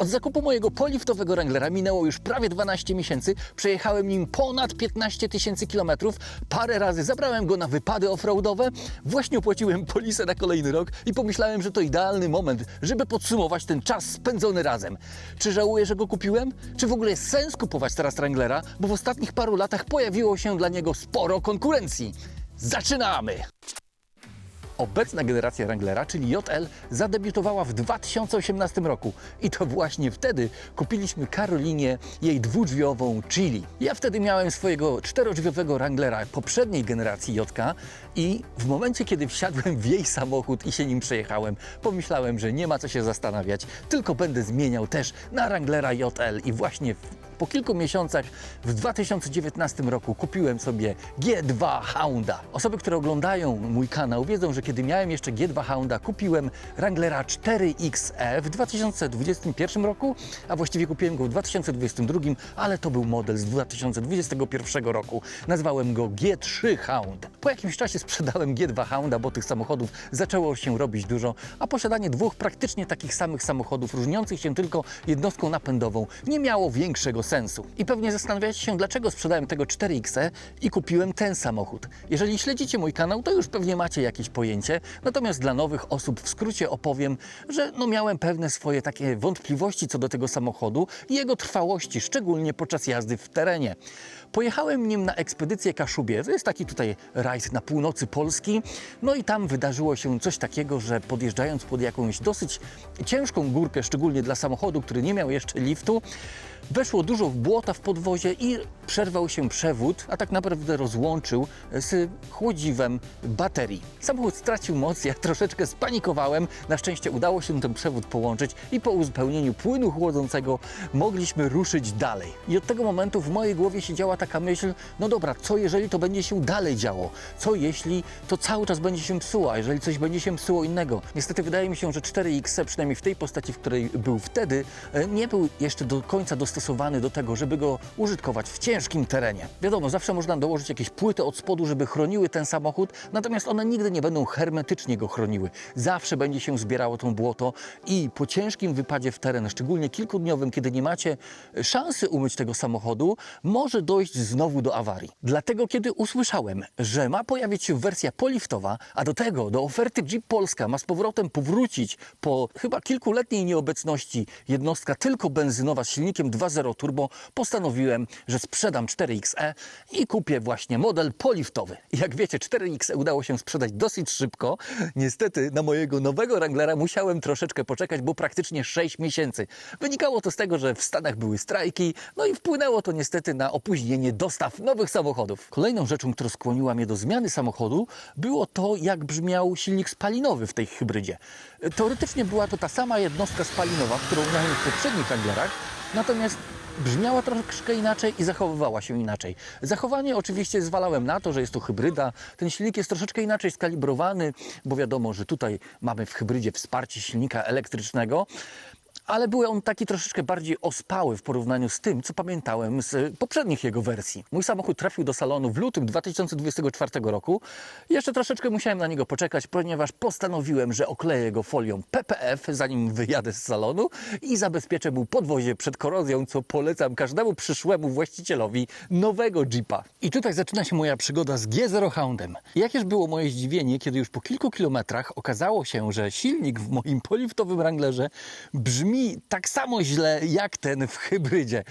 Od zakupu mojego poliftowego Wranglera minęło już prawie 12 miesięcy. Przejechałem nim ponad 15 tysięcy kilometrów. Parę razy zabrałem go na wypady offroadowe. Właśnie opłaciłem polisę na kolejny rok i pomyślałem, że to idealny moment, żeby podsumować ten czas spędzony razem. Czy żałuję, że go kupiłem? Czy w ogóle jest sens kupować teraz Wranglera? Bo w ostatnich paru latach pojawiło się dla niego sporo konkurencji. Zaczynamy! Obecna generacja Wranglera, czyli JL, zadebiutowała w 2018 roku i to właśnie wtedy kupiliśmy Karolinie jej dwudrzwiową Chili. Ja wtedy miałem swojego czterodrzwiowego Wranglera poprzedniej generacji JK i w momencie, kiedy wsiadłem w jej samochód i się nim przejechałem, pomyślałem, że nie ma co się zastanawiać, tylko będę zmieniał też na Wranglera JL i właśnie po kilku miesiącach w 2019 roku kupiłem sobie G2 Hounda. Osoby, które oglądają mój kanał wiedzą, że kiedy miałem jeszcze G2 Hounda, kupiłem Wranglera 4XE w 2021 roku, a właściwie kupiłem go w 2022, ale to był model z 2021 roku. Nazwałem go G3 Hound. Po jakimś czasie sprzedałem G2 Hounda, bo tych samochodów zaczęło się robić dużo, a posiadanie dwóch praktycznie takich samych samochodów, różniących się tylko jednostką napędową, nie miało większego sensu. I pewnie zastanawiacie się, dlaczego sprzedałem tego 4XE i kupiłem ten samochód. Jeżeli śledzicie mój kanał, to już pewnie macie jakieś pojęcie, natomiast dla nowych osób w skrócie opowiem, że no miałem pewne swoje takie wątpliwości co do tego samochodu i jego trwałości, szczególnie podczas jazdy w terenie. Pojechałem nim na ekspedycję Kaszubie, to jest taki tutaj rajd na północy Polski, no i tam wydarzyło się coś takiego, że podjeżdżając pod jakąś dosyć ciężką górkę, szczególnie dla samochodu, który nie miał jeszcze liftu, Weszło dużo błota w podwozie i przerwał się przewód, a tak naprawdę rozłączył z chłodziwem baterii. Samochód stracił moc, ja troszeczkę spanikowałem. Na szczęście udało się ten przewód połączyć i po uzupełnieniu płynu chłodzącego mogliśmy ruszyć dalej. I od tego momentu w mojej głowie siedziała taka myśl, no dobra, co jeżeli to będzie się dalej działo? Co jeśli to cały czas będzie się psuło, a jeżeli coś będzie się psuło innego? Niestety wydaje mi się, że 4X, przynajmniej w tej postaci, w której był wtedy, e, nie był jeszcze do końca dostosowany do tego, żeby go użytkować w ciężkim terenie. Wiadomo, zawsze można dołożyć jakieś płyty od spodu, żeby chroniły ten samochód, natomiast one nigdy nie będą hermetycznie go chroniły. Zawsze będzie się zbierało to błoto i po ciężkim wypadzie w teren, szczególnie kilkudniowym, kiedy nie macie szansy umyć tego samochodu, może dojść znowu do awarii. Dlatego, kiedy usłyszałem, że ma pojawić się wersja poliftowa, a do tego do oferty Jeep Polska ma z powrotem powrócić po chyba kilkuletniej nieobecności jednostka tylko benzynowa z silnikiem 2.0 turbo, postanowiłem, że sprzedam 4XE i kupię właśnie model poliftowy. Jak wiecie, 4XE udało się sprzedać dosyć szybko. Niestety na mojego nowego Wranglera musiałem troszeczkę poczekać, bo praktycznie 6 miesięcy. Wynikało to z tego, że w Stanach były strajki, no i wpłynęło to niestety na opóźnienie dostaw nowych samochodów. Kolejną rzeczą, która skłoniła mnie do zmiany samochodu, było to, jak brzmiał silnik spalinowy w tej hybrydzie. Teoretycznie była to ta sama jednostka spalinowa, którą miałem w poprzednich Wranglerach, Natomiast brzmiała troszkę inaczej i zachowywała się inaczej. Zachowanie oczywiście zwalałem na to, że jest to hybryda. Ten silnik jest troszeczkę inaczej skalibrowany, bo wiadomo, że tutaj mamy w hybrydzie wsparcie silnika elektrycznego. Ale był on taki troszeczkę bardziej ospały w porównaniu z tym, co pamiętałem z poprzednich jego wersji. Mój samochód trafił do salonu w lutym 2024 roku. Jeszcze troszeczkę musiałem na niego poczekać, ponieważ postanowiłem, że okleję go folią PPF, zanim wyjadę z salonu i zabezpieczę mu podwozie przed korozją, co polecam każdemu przyszłemu właścicielowi nowego Jeepa. I tutaj zaczyna się moja przygoda z G0 Houndem. Jakież było moje zdziwienie, kiedy już po kilku kilometrach okazało się, że silnik w moim poliftowym Wranglerze brzmi tak samo źle jak ten w hybrydzie.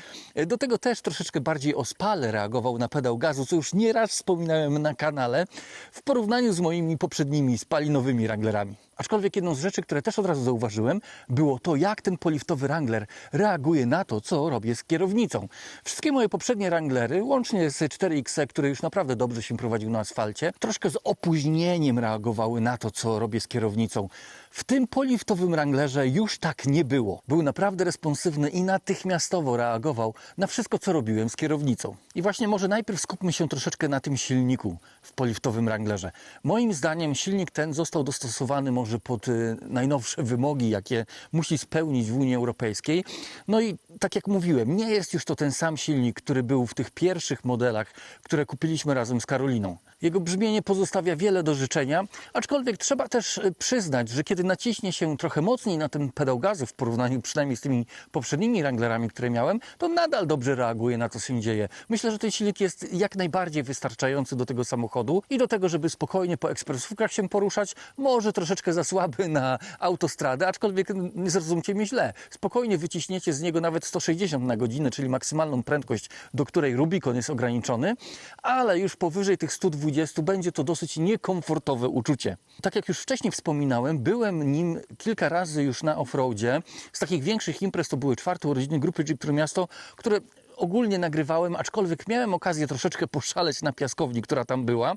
Do tego też troszeczkę bardziej ospale reagował na pedał gazu, co już nieraz wspominałem na kanale, w porównaniu z moimi poprzednimi spalinowymi Wranglerami. Aczkolwiek jedną z rzeczy, które też od razu zauważyłem, było to, jak ten poliftowy Wrangler reaguje na to, co robię z kierownicą. Wszystkie moje poprzednie Wranglery, łącznie z 4X, który już naprawdę dobrze się prowadził na asfalcie, troszkę z opóźnieniem reagowały na to, co robię z kierownicą. W tym poliftowym Wranglerze już tak nie było. Był naprawdę responsywny i natychmiastowo reagował na wszystko, co robiłem z kierownicą. I właśnie może najpierw skupmy się troszeczkę na tym silniku w poliftowym Wranglerze. Moim zdaniem silnik ten został dostosowany może pod y, najnowsze wymogi, jakie musi spełnić w Unii Europejskiej. No i tak jak mówiłem, nie jest już to ten sam silnik, który był w tych pierwszych modelach, które kupiliśmy razem z Karoliną. Jego brzmienie pozostawia wiele do życzenia, aczkolwiek trzeba też e, przyznać, że kiedy naciśnie się trochę mocniej na ten pedał gazu w porównaniu przynajmniej z tymi poprzednimi Wranglerami, które miałem, to nadal dobrze reaguje na to, co się dzieje. Myślę, że ten silnik jest jak najbardziej wystarczający do tego samochodu i do tego, żeby spokojnie po ekspresówkach się poruszać. Może troszeczkę za słaby na autostradę, aczkolwiek nie zrozumcie mnie źle. Spokojnie wyciśniecie z niego nawet 160 na godzinę, czyli maksymalną prędkość, do której Rubicon jest ograniczony, ale już powyżej tych 120 będzie to dosyć niekomfortowe uczucie. Tak jak już wcześniej wspominałem, byłem nim kilka razy już na offroadzie. Z takich większych imprez to były czwarte urodziny grupy Jeep Trójmiasto, które ogólnie nagrywałem, aczkolwiek miałem okazję troszeczkę poszaleć na piaskowni, która tam była.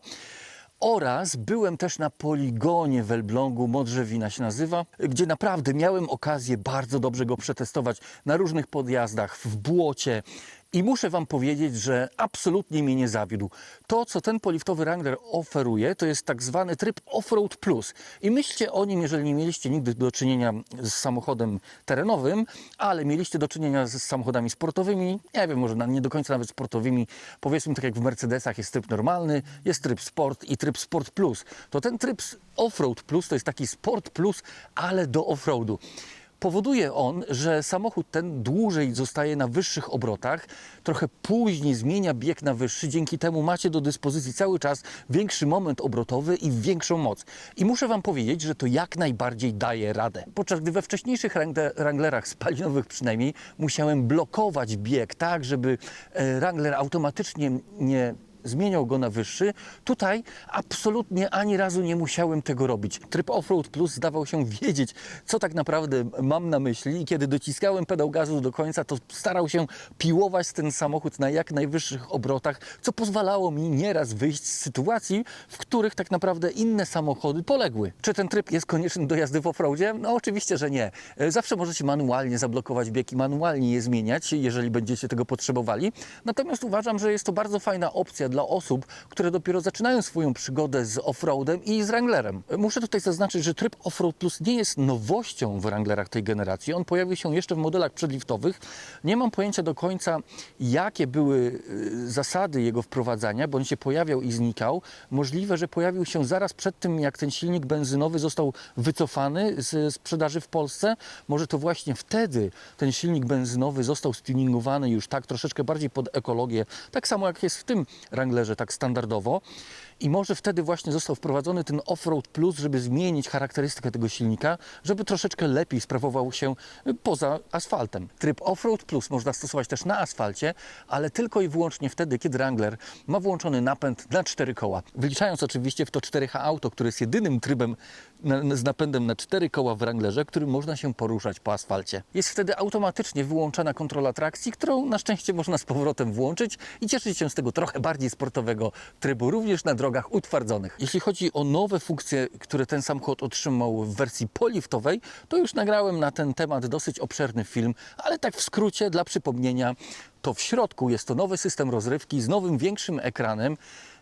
Oraz byłem też na poligonie w Elblągu, Modrzewina się nazywa, gdzie naprawdę miałem okazję bardzo dobrze go przetestować na różnych podjazdach, w błocie. I muszę Wam powiedzieć, że absolutnie mnie nie zawiódł. To, co ten poliftowy Wrangler oferuje, to jest tak zwany tryb Offroad Plus. I myślcie o nim, jeżeli nie mieliście nigdy do czynienia z samochodem terenowym, ale mieliście do czynienia z samochodami sportowymi, nie wiem, może nie do końca nawet sportowymi, powiedzmy tak jak w Mercedesach jest tryb normalny, jest tryb Sport i tryb Sport Plus. To ten tryb Offroad Plus to jest taki Sport Plus, ale do offroadu. Powoduje on, że samochód ten dłużej zostaje na wyższych obrotach, trochę później zmienia bieg na wyższy, dzięki temu macie do dyspozycji cały czas większy moment obrotowy i większą moc. I muszę Wam powiedzieć, że to jak najbardziej daje radę. Podczas gdy we wcześniejszych Wrangle- Wranglerach spalinowych przynajmniej musiałem blokować bieg tak, żeby e, Wrangler automatycznie nie zmieniał go na wyższy. Tutaj absolutnie ani razu nie musiałem tego robić. Tryb Offroad Plus zdawał się wiedzieć, co tak naprawdę mam na myśli i kiedy dociskałem pedał gazu do końca, to starał się piłować ten samochód na jak najwyższych obrotach, co pozwalało mi nieraz wyjść z sytuacji, w których tak naprawdę inne samochody poległy. Czy ten tryb jest konieczny do jazdy w offroadzie? No oczywiście, że nie. E, Zawsze możecie manualnie zablokować bieg i manualnie je zmieniać, jeżeli będziecie tego potrzebowali. Natomiast uważam, że jest to bardzo fajna opcja dla osób, które dopiero zaczynają swoją przygodę z offroadem i z Wranglerem. Muszę tutaj zaznaczyć, że tryb Offroad Plus nie jest nowością w Wranglerach tej generacji. On pojawił się jeszcze w modelach przedliftowych. Nie mam pojęcia do końca, jakie były y, zasady jego wprowadzania, bo on się pojawiał i znikał. Możliwe, że pojawił się zaraz przed tym, jak ten silnik benzynowy został wycofany z sprzedaży w Polsce. Może to właśnie wtedy ten silnik benzynowy został stuningowany już tak troszeczkę bardziej pod ekologię, tak samo jak jest w tym Wranglerze, tak standardowo. I może wtedy właśnie został wprowadzony ten Offroad Plus, żeby zmienić charakterystykę tego silnika, żeby troszeczkę lepiej sprawował się poza asfaltem. Tryb Offroad Plus można stosować też na asfalcie, ale tylko i wyłącznie wtedy, kiedy Wrangler ma włączony napęd na cztery koła. Wliczając oczywiście w to 4H Auto, które jest jedynym trybem na, z napędem na cztery koła w Wranglerze, którym można się poruszać po asfalcie. Jest wtedy automatycznie wyłączana kontrola trakcji, którą na szczęście można z powrotem włączyć i cieszyć się z tego trochę bardziej sportowego trybu, również na drogach utwardzonych. Jeśli chodzi o nowe funkcje, które ten samochód otrzymał w wersji poliftowej, to już nagrałem na ten temat dosyć obszerny film, ale tak w skrócie dla przypomnienia, to w środku jest to nowy system rozrywki z nowym, większym ekranem.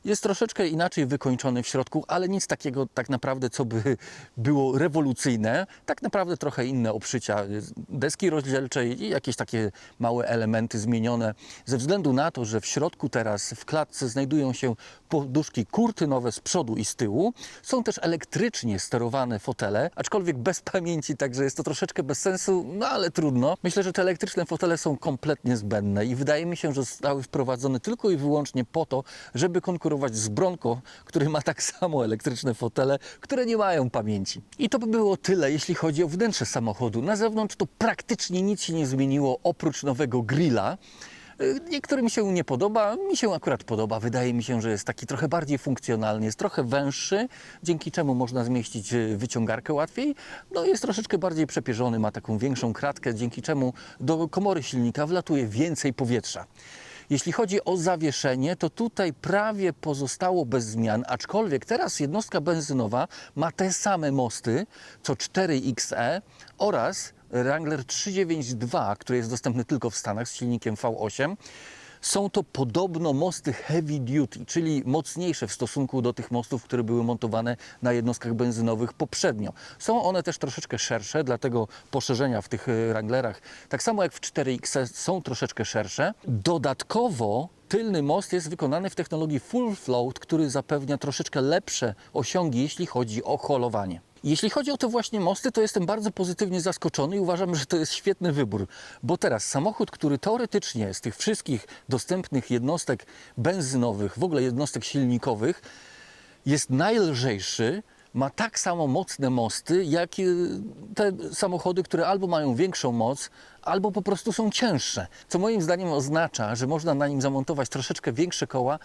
Jest troszeczkę inaczej wykończony w środku, ale nic takiego tak naprawdę, co by było rewolucyjne. Tak naprawdę trochę inne obszycia, deski rozdzielcze i jakieś takie małe elementy zmienione. Ze względu na to, że w środku teraz w klatce znajdują się poduszki kurtynowe z przodu i z tyłu. Są też elektrycznie sterowane fotele, aczkolwiek bez pamięci, także jest to troszeczkę bez sensu, no ale trudno. Myślę, że te elektryczne fotele są kompletnie zbędne i wydaje mi się, że zostały wprowadzone tylko i wyłącznie po to, żeby konkurować z Bronco, który ma tak samo elektryczne fotele, które nie mają pamięci. I to by było tyle, jeśli chodzi o wnętrze samochodu. Na zewnątrz to praktycznie nic się nie zmieniło oprócz nowego grilla. Y, Niektórym się nie podoba, mi się akurat podoba. Wydaje mi się, że jest taki trochę bardziej funkcjonalny, jest trochę węższy, dzięki czemu można zmieścić y, wyciągarkę łatwiej. No jest troszeczkę bardziej przepierzony, ma taką większą kratkę, dzięki czemu do komory silnika wlatuje więcej powietrza. Jeśli chodzi o zawieszenie, to tutaj prawie pozostało bez zmian, aczkolwiek teraz jednostka benzynowa ma te same mosty co 4XE oraz Wrangler 392, który jest dostępny tylko w Stanach z silnikiem V8. Są to podobno mosty heavy duty, czyli mocniejsze w stosunku do tych mostów, które były montowane na jednostkach benzynowych poprzednio. Są one też troszeczkę szersze, dlatego poszerzenia w tych e, Wranglerach, tak samo jak w 4X są troszeczkę szersze. Dodatkowo tylny most jest wykonany w technologii full float, który zapewnia troszeczkę lepsze osiągi, jeśli chodzi o holowanie. Jeśli chodzi o te właśnie mosty, to jestem bardzo pozytywnie zaskoczony i uważam, że to jest świetny wybór, bo teraz samochód, który teoretycznie z tych wszystkich dostępnych jednostek benzynowych, w ogóle jednostek silnikowych, jest najlżejszy, ma tak samo mocne mosty, jak te samochody, które albo mają większą moc, albo po prostu są cięższe. Co moim zdaniem oznacza, że można na nim zamontować troszeczkę większe koła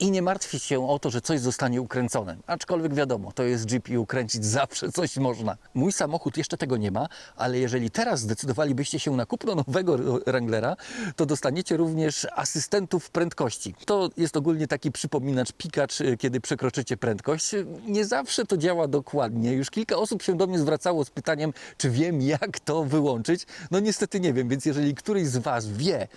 i nie martwić się o to, że coś zostanie ukręcone. Aczkolwiek wiadomo, to jest Jeep i ukręcić zawsze coś można. Mój samochód jeszcze tego nie ma, ale jeżeli teraz zdecydowalibyście się na kupno nowego Wranglera, to dostaniecie również asystentów prędkości. To jest ogólnie taki przypominacz, pikacz, y, kiedy przekroczycie prędkość. Nie zawsze to działa dokładnie. Już kilka osób się do mnie zwracało z pytaniem, czy wiem, jak to wyłączyć. No niestety nie wiem, więc jeżeli któryś z Was wie,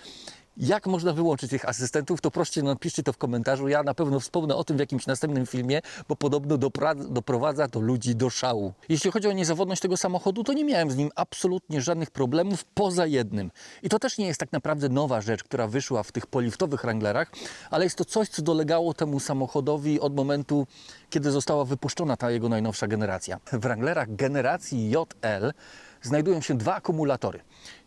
jak można wyłączyć tych asystentów, to proście napiszcie to w komentarzu. Ja na pewno wspomnę o tym w jakimś następnym filmie, bo podobno doprowadza to ludzi do szału. Jeśli chodzi o niezawodność tego samochodu, to nie miałem z nim absolutnie żadnych problemów poza jednym. I to też nie jest tak naprawdę nowa rzecz, która wyszła w tych poliftowych Wranglerach, ale jest to coś, co dolegało temu samochodowi od momentu, kiedy została wypuszczona ta jego najnowsza generacja. W Wranglerach generacji JL znajdują się dwa akumulatory.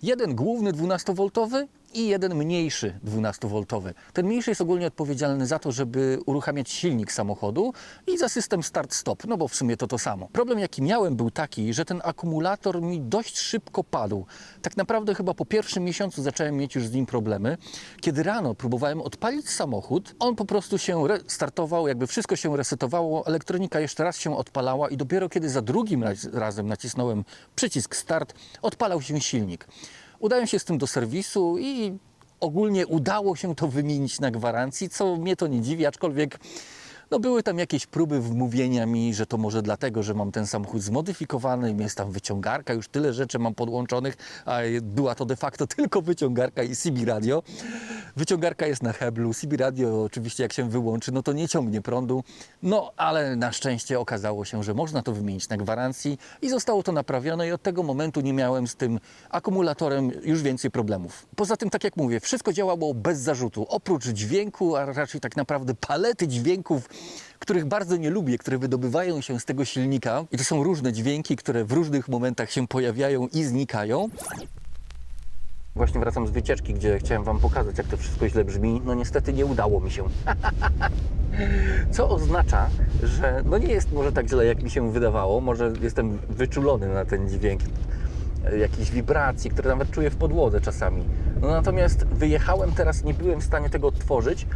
Jeden główny 12V i jeden mniejszy 12V. Ten mniejszy jest ogólnie odpowiedzialny za to, żeby uruchamiać silnik samochodu i za system start-stop, no bo w sumie to to samo. Problem jaki miałem był taki, że ten akumulator mi dość szybko padł. Tak naprawdę chyba po pierwszym miesiącu zacząłem mieć już z nim problemy. Kiedy rano próbowałem odpalić samochód, on po prostu się startował, jakby wszystko się resetowało, elektronika jeszcze raz się odpalała i dopiero kiedy za drugim raz, razem nacisnąłem przycisk start, odpalał się silnik. Udałem się z tym do serwisu i ogólnie udało się to wymienić na gwarancji, co mnie to nie dziwi, aczkolwiek no były tam jakieś próby wmówienia mi, że to może dlatego, że mam ten samochód zmodyfikowany, jest tam wyciągarka, już tyle rzeczy mam podłączonych, a była to de facto tylko wyciągarka i CB radio. Wyciągarka jest na heblu, CB radio oczywiście jak się wyłączy, no to nie ciągnie prądu, no ale na szczęście okazało się, że można to wymienić na gwarancji i zostało to naprawione i od tego momentu nie miałem z tym akumulatorem już więcej problemów. Poza tym, tak jak mówię, wszystko działało bez zarzutu, oprócz dźwięku, a raczej tak naprawdę palety dźwięków, których bardzo nie lubię, które wydobywają się z tego silnika. I to są różne dźwięki, które w różnych momentach się pojawiają i znikają. Właśnie wracam z wycieczki, gdzie chciałem Wam pokazać, jak to wszystko źle brzmi. No niestety nie udało mi się. Co oznacza, że no nie jest może tak źle, jak mi się wydawało. Może jestem wyczulony na ten dźwięk e, jakichś wibracji, które nawet czuję w podłodze czasami. No natomiast wyjechałem teraz, nie byłem w stanie tego odtworzyć.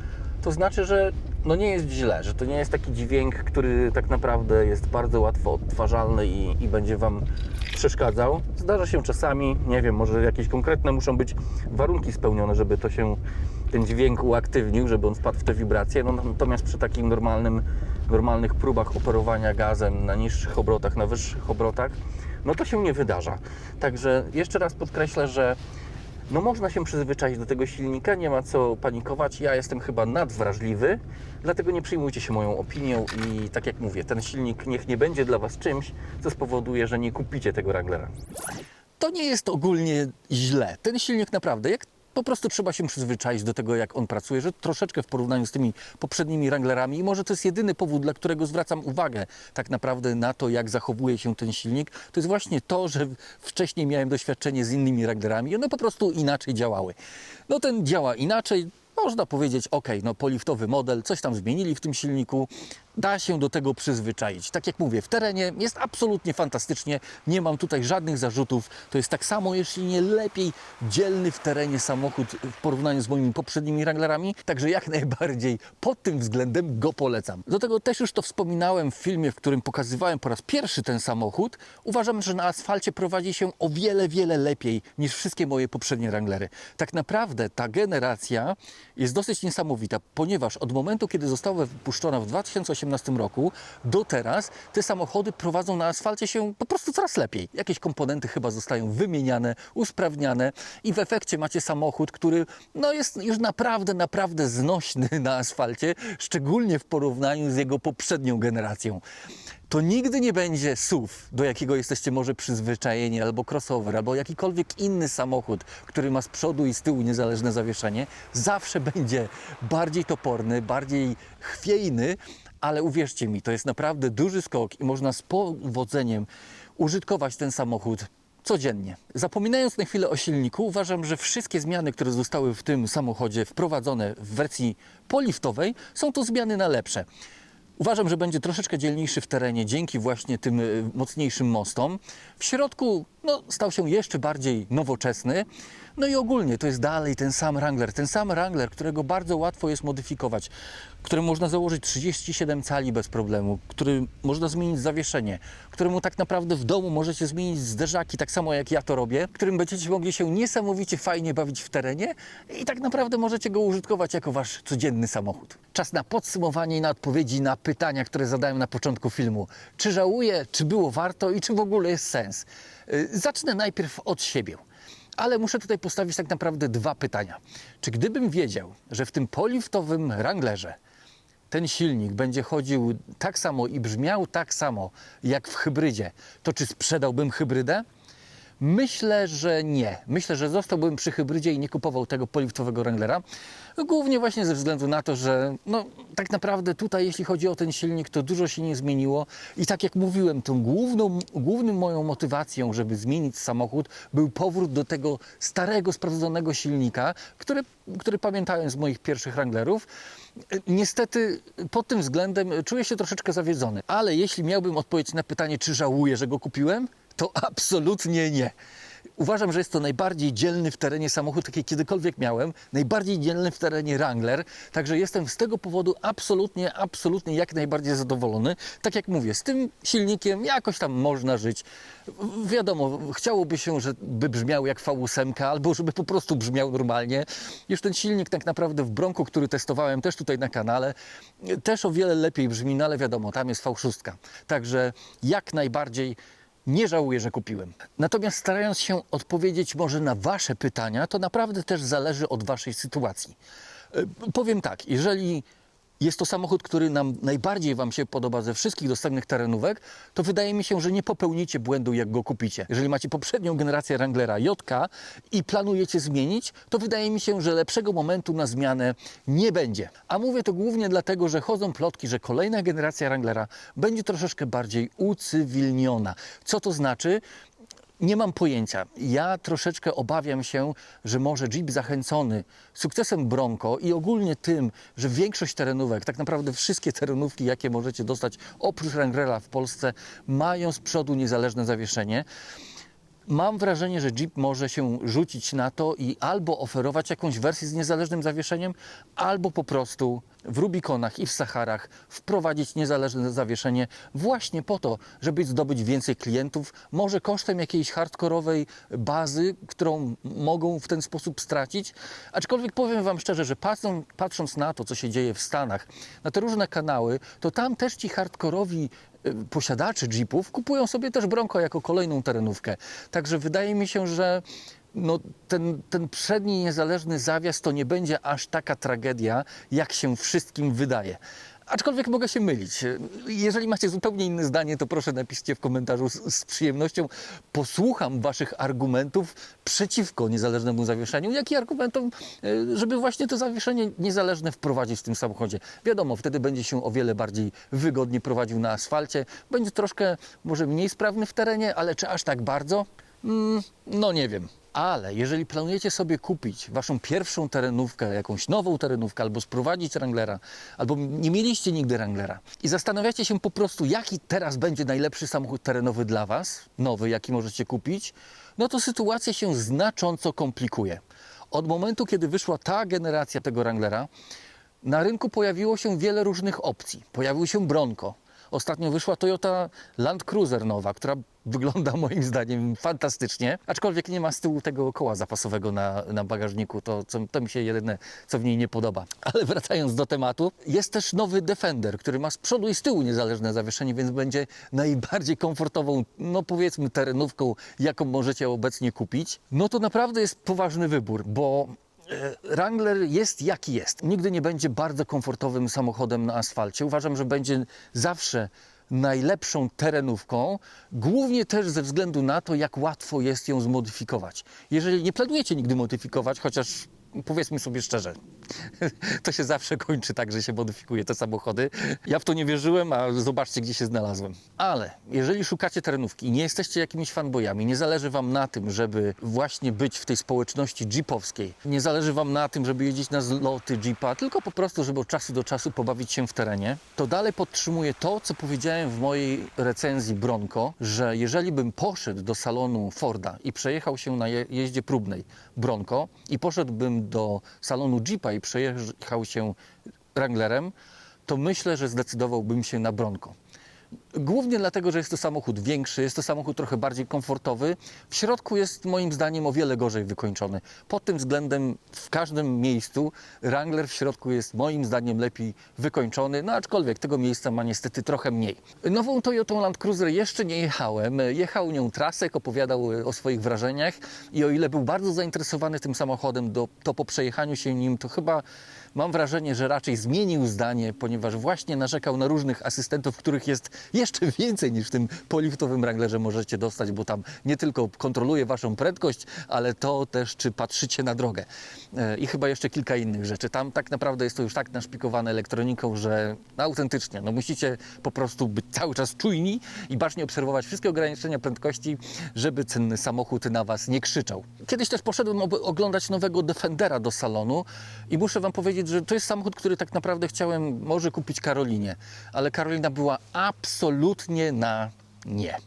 To znaczy, że no nie jest źle, że to nie jest taki dźwięk, który tak naprawdę jest bardzo łatwo odtwarzalny i, i będzie Wam przeszkadzał. Zdarza się czasami, nie wiem, może jakieś konkretne muszą być warunki spełnione, żeby to się, ten dźwięk uaktywnił, żeby on wpadł w te wibracje. No, natomiast przy takim normalnym, normalnych próbach operowania gazem na niższych obrotach, na wyższych obrotach, no to się nie wydarza. Także jeszcze raz podkreślę, że no można się przyzwyczaić do tego silnika, nie ma co panikować. Ja jestem chyba nadwrażliwy, dlatego nie przyjmujcie się moją opinią i tak jak mówię, ten silnik niech nie będzie dla Was czymś, co spowoduje, że nie kupicie tego Wranglera. To nie jest ogólnie źle. Ten silnik naprawdę, jak po prostu trzeba się przyzwyczaić do tego, jak on pracuje, że troszeczkę w porównaniu z tymi poprzednimi Wranglerami i może to jest jedyny powód, dla którego zwracam uwagę tak naprawdę na to, jak zachowuje się ten silnik, to jest właśnie to, że wcześniej miałem doświadczenie z innymi Wranglerami i one po prostu inaczej działały. No ten działa inaczej, można powiedzieć, ok, no poliftowy model, coś tam zmienili w tym silniku, da się do tego przyzwyczaić. Tak jak mówię, w terenie jest absolutnie fantastycznie, nie mam tutaj żadnych zarzutów. To jest tak samo, jeśli nie lepiej dzielny w terenie samochód w porównaniu z moimi poprzednimi Wranglerami, także jak najbardziej pod tym względem go polecam. Do tego też już to wspominałem w filmie, w którym pokazywałem po raz pierwszy ten samochód. Uważam, że na asfalcie prowadzi się o wiele, wiele lepiej niż wszystkie moje poprzednie Wranglery. Tak naprawdę ta generacja jest dosyć niesamowita, ponieważ od momentu, kiedy została wypuszczona w 2018 2018 roku. Do teraz te samochody prowadzą na asfalcie się po prostu coraz lepiej. Jakieś komponenty chyba zostają wymieniane, usprawniane i w efekcie macie samochód, który no, jest już naprawdę, naprawdę znośny na asfalcie, szczególnie w porównaniu z jego poprzednią generacją. To nigdy nie będzie SUV, do jakiego jesteście może przyzwyczajeni, albo crossover, albo jakikolwiek inny samochód, który ma z przodu i z tyłu niezależne zawieszenie, zawsze będzie bardziej toporny, bardziej chwiejny, ale uwierzcie mi, to jest naprawdę duży skok i można z powodzeniem użytkować ten samochód codziennie. Zapominając na chwilę o silniku, uważam, że wszystkie zmiany, które zostały w tym samochodzie wprowadzone w wersji poliftowej, są to zmiany na lepsze. Uważam, że będzie troszeczkę dzielniejszy w terenie dzięki właśnie tym y, mocniejszym mostom. W środku no, stał się jeszcze bardziej nowoczesny. No i ogólnie to jest dalej ten sam Wrangler, ten sam Wrangler, którego bardzo łatwo jest modyfikować, któremu można założyć 37 cali bez problemu, który można zmienić zawieszenie, któremu tak naprawdę w domu możecie zmienić zderzaki, tak samo jak ja to robię, którym będziecie mogli się niesamowicie fajnie bawić w terenie i tak naprawdę możecie go użytkować jako wasz codzienny samochód. Czas na podsumowanie i na odpowiedzi na pytania, które zadałem na początku filmu. Czy żałuję, czy było warto i czy w ogóle jest sens? Yy, Zacznę najpierw od siebie. Ale muszę tutaj postawić tak naprawdę dwa pytania. Czy gdybym wiedział, że w tym poliftowym Wranglerze ten silnik będzie chodził tak samo i brzmiał tak samo jak w hybrydzie, to czy sprzedałbym hybrydę? Myślę, że nie. Myślę, że zostałbym przy hybrydzie i nie kupował tego poliftowego Wranglera. Głównie właśnie ze względu na to, że no, tak naprawdę tutaj, jeśli chodzi o ten silnik, to dużo się nie zmieniło. I tak jak mówiłem, tą główną, głównym moją motywacją, żeby zmienić samochód, był powrót do tego starego, sprawdzonego silnika, który, który pamiętałem z moich pierwszych Wranglerów. Niestety pod tym względem czuję się troszeczkę zawiedzony. Ale jeśli miałbym odpowiedzieć na pytanie, czy żałuję, że go kupiłem, to absolutnie nie. Uważam, że jest to najbardziej dzielny w terenie samochód, jaki kiedykolwiek miałem. Najbardziej dzielny w terenie Wrangler. Także jestem z tego powodu absolutnie, absolutnie jak najbardziej zadowolony. Tak jak mówię, z tym silnikiem jakoś tam można żyć. Wiadomo, chciałoby się, żeby brzmiał jak V8, albo żeby po prostu brzmiał normalnie. Już ten silnik tak naprawdę w Bronku, który testowałem też tutaj na kanale, też o wiele lepiej brzmi, no ale wiadomo, tam jest V6. Także jak najbardziej nie żałuję, że kupiłem. Natomiast starając się odpowiedzieć może na Wasze pytania, to naprawdę też zależy od Waszej sytuacji. E, Powiem tak, jeżeli jest to samochód, który nam najbardziej Wam się podoba ze wszystkich dostępnych terenówek, to wydaje mi się, że nie popełnicie błędu, jak go kupicie. Jeżeli macie poprzednią generację Wranglera JK i planujecie zmienić, to wydaje mi się, że lepszego momentu na zmianę nie będzie. A mówię to głównie dlatego, że chodzą plotki, że kolejna generacja Wranglera będzie troszeczkę bardziej ucywilniona. Co to znaczy? Nie mam pojęcia. Ja troszeczkę obawiam się, że może Jeep zachęcony sukcesem Bronco i ogólnie tym, że większość terenówek, tak naprawdę wszystkie terenówki, jakie możecie dostać oprócz Wranglera w Polsce, mają z przodu niezależne zawieszenie. Mam wrażenie, że Jeep może się rzucić na to i albo oferować jakąś wersję z niezależnym zawieszeniem, albo po prostu w Rubikonach i w Saharach wprowadzić niezależne zawieszenie właśnie po to, żeby zdobyć więcej klientów, może kosztem jakiejś hardkorowej bazy, którą mogą w ten sposób stracić. Aczkolwiek powiem Wam szczerze, że patrząc, patrząc na to, co się dzieje w Stanach, na te różne kanały, to tam też ci hardkorowi y, posiadacze Jeepów kupują sobie też Bronco jako kolejną terenówkę. Także wydaje mi się, że no, ten, ten przedni niezależny zawias to nie będzie aż taka tragedia, jak się wszystkim wydaje. Aczkolwiek mogę się mylić. Jeżeli macie zupełnie inne zdanie, to proszę napiszcie w komentarzu. Z, z przyjemnością posłucham Waszych argumentów przeciwko niezależnemu zawieszeniu, jak i argumentom, y, żeby właśnie to zawieszenie niezależne wprowadzić w tym samochodzie. Wiadomo, wtedy będzie się o wiele bardziej wygodnie prowadził na asfalcie. Będzie troszkę może mniej sprawny w terenie, ale czy aż tak bardzo? Mm, no nie wiem. Ale jeżeli planujecie sobie kupić waszą pierwszą terenówkę, jakąś nową terenówkę, albo sprowadzić Wranglera, albo nie mieliście nigdy Wranglera i zastanawiacie się po prostu, jaki teraz będzie najlepszy samochód terenowy dla was, nowy, jaki możecie kupić, no to sytuacja się znacząco komplikuje. Od momentu, kiedy wyszła ta generacja tego Wranglera, na rynku pojawiło się wiele różnych opcji. Pojawił się Bronco. Ostatnio wyszła Toyota Land Cruiser nowa, która wygląda moim zdaniem fantastycznie, aczkolwiek nie ma z tyłu tego koła zapasowego na, na bagażniku, to, co, to mi się jedyne, co w niej nie podoba. Ale wracając do tematu, jest też nowy Defender, który ma z przodu i z tyłu niezależne zawieszenie, więc będzie najbardziej komfortową, no powiedzmy terenówką, jaką możecie obecnie kupić. No to naprawdę jest poważny wybór, bo Wrangler jest jaki jest. Nigdy nie będzie bardzo komfortowym samochodem na asfalcie. Uważam, że będzie zawsze najlepszą terenówką, głównie też ze względu na to, jak łatwo jest ją zmodyfikować. Jeżeli nie planujecie nigdy modyfikować, chociaż powiedzmy sobie szczerze, to się zawsze kończy tak, że się modyfikuje te samochody. Ja w to nie wierzyłem, a zobaczcie, gdzie się znalazłem. Ale jeżeli szukacie terenówki i nie jesteście jakimiś fanboyami, nie zależy Wam na tym, żeby właśnie być w tej społeczności jeepowskiej, nie zależy Wam na tym, żeby jeździć na zloty jeepa, tylko po prostu, żeby od czasu do czasu pobawić się w terenie, to dalej podtrzymuję to, co powiedziałem w mojej recenzji Bronco, że jeżeli bym poszedł do salonu Forda i przejechał się na je- jeździe próbnej Bronco i poszedłbym do salonu Jeepa i przejechał się Wranglerem, to myślę, że zdecydowałbym się na Bronco. Głównie dlatego, że jest to samochód większy, jest to samochód trochę bardziej komfortowy. W środku jest moim zdaniem o wiele gorzej wykończony. Pod tym względem w każdym miejscu Wrangler w środku jest moim zdaniem lepiej wykończony, no aczkolwiek tego miejsca ma niestety trochę mniej. Nową Toyotą Land Cruiser jeszcze nie jechałem. Jechał nią Trasek, opowiadał o swoich wrażeniach i o ile był bardzo zainteresowany tym samochodem, to po przejechaniu się nim to chyba mam wrażenie, że raczej zmienił zdanie, ponieważ właśnie narzekał na różnych asystentów, których jest jeszcze więcej niż w tym poliftowym Wranglerze możecie dostać, bo tam nie tylko kontroluje waszą prędkość, ale to też, czy patrzycie na drogę. E, I chyba jeszcze kilka innych rzeczy. Tam tak naprawdę jest to już tak naszpikowane elektroniką, że no, autentycznie, no musicie po prostu być cały czas czujni i bacznie obserwować wszystkie ograniczenia prędkości, żeby ten samochód na was nie krzyczał. Kiedyś też poszedłem oglądać nowego Defendera do salonu i muszę wam powiedzieć, że to jest samochód, który tak naprawdę chciałem może kupić Karolinie, ale Karolina była absolutnie na nie.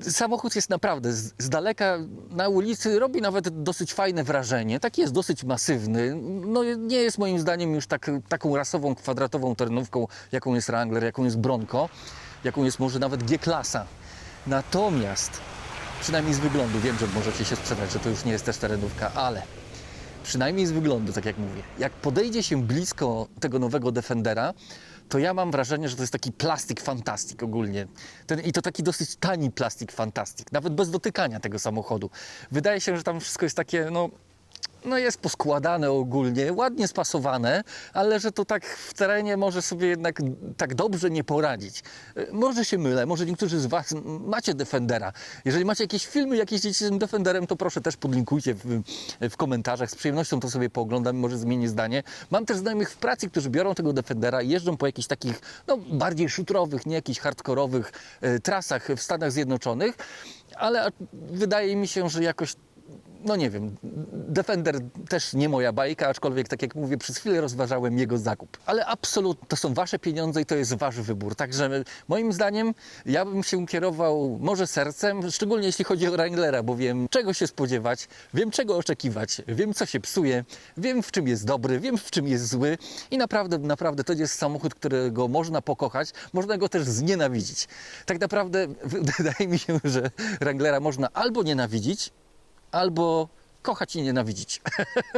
Samochód jest naprawdę z, z daleka na ulicy, robi nawet dosyć fajne wrażenie. Taki jest dosyć masywny. No, nie jest moim zdaniem już tak, taką rasową, kwadratową terenówką, jaką jest Wrangler, jaką jest Bronco, jaką jest może nawet G-klasa. Natomiast, przynajmniej z wyglądu, wiem, że możecie się sprzedać, że to już nie jest też terenówka, ale przynajmniej z wyglądu, tak jak mówię. Jak podejdzie się blisko tego nowego Defendera, to ja mam wrażenie, że to jest taki plastik fantastik ogólnie. Ten, I to taki dosyć tani plastik fantastik, nawet bez dotykania tego samochodu. Wydaje się, że tam wszystko jest takie, no, no jest poskładane ogólnie, ładnie spasowane, ale że to tak w terenie może sobie jednak tak dobrze nie poradzić. E, Może się mylę, może niektórzy z Was macie Defendera. Jeżeli macie jakieś filmy, jak jeździcie tym Defenderem, to proszę też podlinkujcie w, w komentarzach. Z przyjemnością to sobie pooglądam, może zmienię zdanie. Mam też znajomych w pracy, którzy biorą tego Defendera i jeżdżą po jakichś takich no, bardziej szutrowych, nie jakichś hardkorowych e, trasach w Stanach Zjednoczonych, ale wydaje mi się, że jakoś no nie wiem, Defender też nie moja bajka, aczkolwiek tak jak mówię, przez chwilę rozważałem jego zakup. Ale absolutnie, to są wasze pieniądze i to jest wasz wybór. Także moim zdaniem ja bym się kierował może sercem, szczególnie jeśli chodzi o Wranglera, bo wiem czego się spodziewać, wiem czego oczekiwać, wiem co się psuje, wiem w czym jest dobry, wiem w czym jest zły i naprawdę, naprawdę to jest samochód, którego można pokochać, można go też znienawidzić. Tak naprawdę wydaje mi się, że Wranglera można albo nienawidzić, albo kochać i nienawidzić.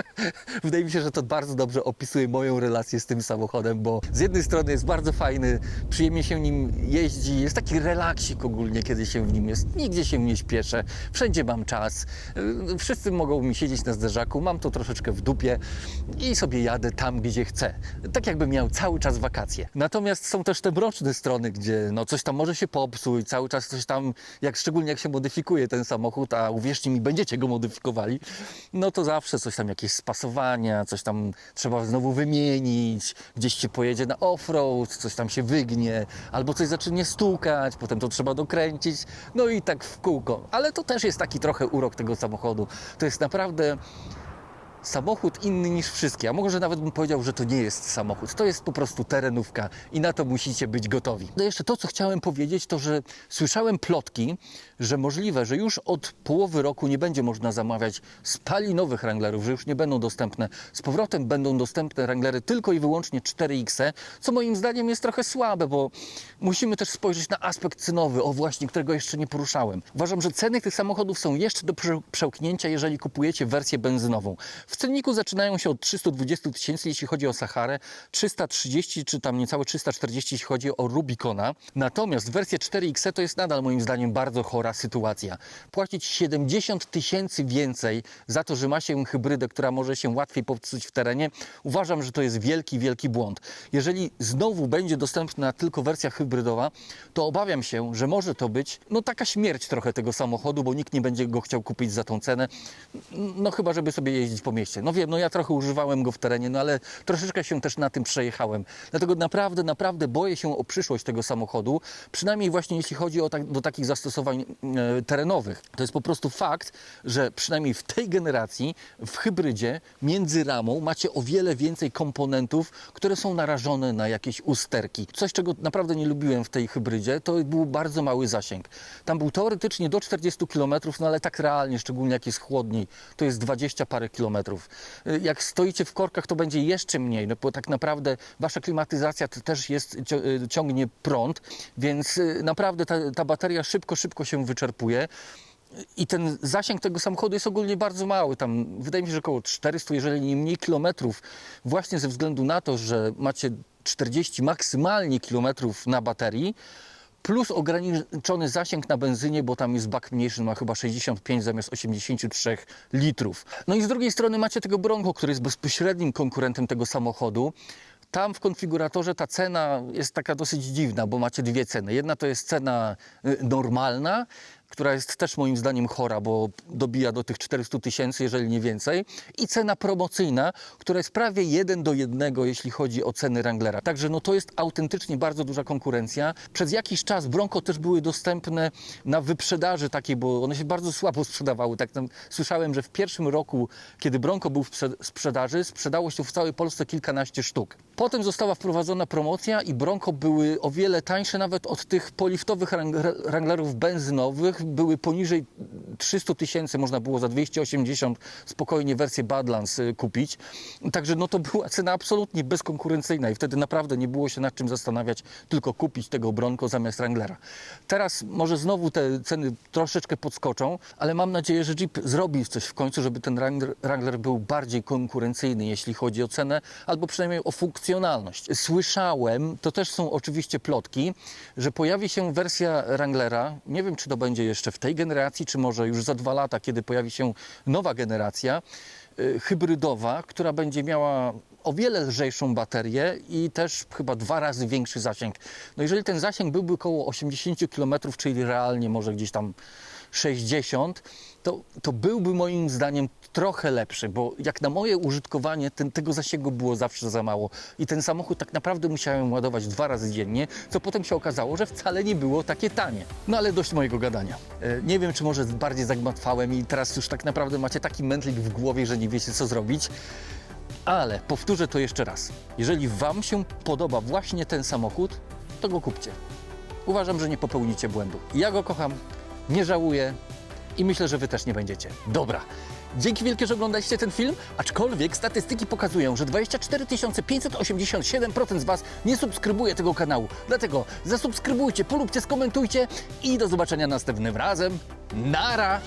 Wydaje mi się, że to bardzo dobrze opisuje moją relację z tym samochodem, bo z jednej strony jest bardzo fajny, przyjemnie się nim jeździ, jest taki relaksik ogólnie, kiedy się w nim jest. Nigdzie się nie śpieszę, wszędzie mam czas, yy, wszyscy mogą mi siedzieć na zderzaku, mam to troszeczkę w dupie i sobie jadę tam, gdzie chcę. Tak jakbym miał cały czas wakacje. Natomiast są też te mroczne strony, gdzie no coś tam może się popsuć, cały czas coś tam, jak szczególnie jak się modyfikuje ten samochód, a uwierzcie mi, będziecie go modyfikowali, no to zawsze coś tam, jakieś spasowania, coś tam trzeba znowu wymienić, gdzieś się pojedzie na offroad, coś tam się wygnie, albo coś zacznie stukać, potem to trzeba dokręcić, no i tak w kółko. Ale to też jest taki trochę urok tego samochodu. To jest naprawdę samochód inny niż wszystkie, a może nawet bym powiedział, że to nie jest samochód, to jest po prostu terenówka i na to musicie być gotowi. No jeszcze to, co chciałem powiedzieć, to że słyszałem plotki, że możliwe, że już od połowy roku nie będzie można zamawiać spalinowych Wranglerów, że już nie będą dostępne. Z powrotem będą dostępne Wranglery tylko i wyłącznie 4X, co moim zdaniem jest trochę słabe, bo musimy też spojrzeć na aspekt cenowy, o właśnie, którego jeszcze nie poruszałem. Uważam, że ceny tych samochodów są jeszcze do prze- przełknięcia, jeżeli kupujecie wersję benzynową. W cenniku zaczynają się od 320 tysięcy, jeśli chodzi o Saharę, 330 czy tam niecałe 340, jeśli chodzi o Rubicona. Natomiast wersja 4X to jest nadal moim zdaniem bardzo chora sytuacja. Płacić 70 tysięcy więcej za to, że ma się hybrydę, która może się łatwiej popsuć w terenie, uważam, że to jest wielki, wielki błąd. Jeżeli znowu będzie dostępna tylko wersja hybrydowa, to obawiam się, że może to być no taka śmierć trochę tego samochodu, bo nikt nie będzie go chciał kupić za tą cenę. No chyba, żeby sobie jeździć po mieście. No wiem, no ja trochę używałem go w terenie, no ale troszeczkę się też na tym przejechałem. Dlatego naprawdę, naprawdę boję się o przyszłość tego samochodu, przynajmniej właśnie jeśli chodzi o tak, do takich zastosowań e, terenowych. To jest po prostu fakt, że przynajmniej w tej generacji, w hybrydzie, między ramą macie o wiele więcej komponentów, które są narażone na jakieś usterki. Coś, czego naprawdę nie lubiłem w tej hybrydzie, to był bardzo mały zasięg. Tam był teoretycznie do 40 km, no ale tak realnie, szczególnie jak jest chłodniej, to jest 20 parę kilometrów. Y, Jak stoicie w korkach, to będzie jeszcze mniej, no bo tak naprawdę wasza klimatyzacja też jest, y, ciągnie prąd, więc y, naprawdę ta, ta bateria szybko, szybko się wyczerpuje. I ten zasięg tego samochodu jest ogólnie bardzo mały. Tam wydaje mi się, że około 400, jeżeli nie mniej kilometrów, właśnie ze względu na to, że macie 40 maksymalnie kilometrów na baterii, plus ograniczony zasięg na benzynie, bo tam jest bak mniejszy, ma chyba 65 zamiast 83 litrów. No i z drugiej strony macie tego Bronco, który jest bezpośrednim konkurentem tego samochodu. Tam w konfiguratorze ta cena jest taka dosyć dziwna, bo macie dwie ceny. Jedna to jest cena y, normalna, która jest też moim zdaniem chora, bo dobija do tych 400 tysięcy, jeżeli nie więcej. I cena promocyjna, która jest prawie jeden do jednego, jeśli chodzi o ceny Wranglera. Także no to jest autentycznie bardzo duża konkurencja. Przez jakiś czas Bronco też były dostępne na wyprzedaży takiej, bo one się bardzo słabo sprzedawały. Tak tam słyszałem, że w pierwszym roku, kiedy Bronco był w sprze- sprzedaży, sprzedało się w całej Polsce kilkanaście sztuk. Potem została wprowadzona promocja i Bronco były o wiele tańsze nawet od tych poliftowych Wrang- Wranglerów benzynowych. Były poniżej 300 tysięcy, można było za 280 spokojnie wersję Badlands y, kupić. Także no to była cena absolutnie bezkonkurencyjna i wtedy naprawdę nie było się nad czym zastanawiać, tylko kupić tego Bronco zamiast Wranglera. Teraz może znowu te ceny troszeczkę podskoczą, ale mam nadzieję, że Jeep zrobi coś w końcu, żeby ten Wrangler, był bardziej konkurencyjny, jeśli chodzi o cenę, albo przynajmniej o funkcjonalność. Słyszałem, to też są oczywiście plotki, że pojawi się wersja Wranglera, nie wiem czy to będzie jeszcze w tej generacji, czy może już za dwa lata, kiedy pojawi się nowa generacja, y, hybrydowa, która będzie miała o wiele lżejszą baterię i też chyba dwa razy większy zasięg. No jeżeli ten zasięg byłby około 80 km, czyli realnie może gdzieś tam 60, to, to byłby moim zdaniem trochę lepszy, bo jak na moje użytkowanie ten, tego zasięgu było zawsze za mało i ten samochód tak naprawdę musiałem ładować dwa razy dziennie, co potem się okazało, że wcale nie było takie tanie. No ale dość mojego gadania. E, Nie wiem, czy może bardziej zagmatwałem i teraz już tak naprawdę macie taki mętlik w głowie, że nie wiecie co zrobić. Ale powtórzę to jeszcze raz. Jeżeli Wam się podoba właśnie ten samochód, to go kupcie. Uważam, że nie popełnicie błędu. Ja go kocham, nie żałuję i myślę, że Wy też nie będziecie. Dobra. Dzięki wielkie, że oglądaliście ten film, aczkolwiek statystyki pokazują, że 24 587% z Was nie subskrybuje tego kanału. Dlatego zasubskrybujcie, polubcie, skomentujcie i do zobaczenia następnym razem. Nara!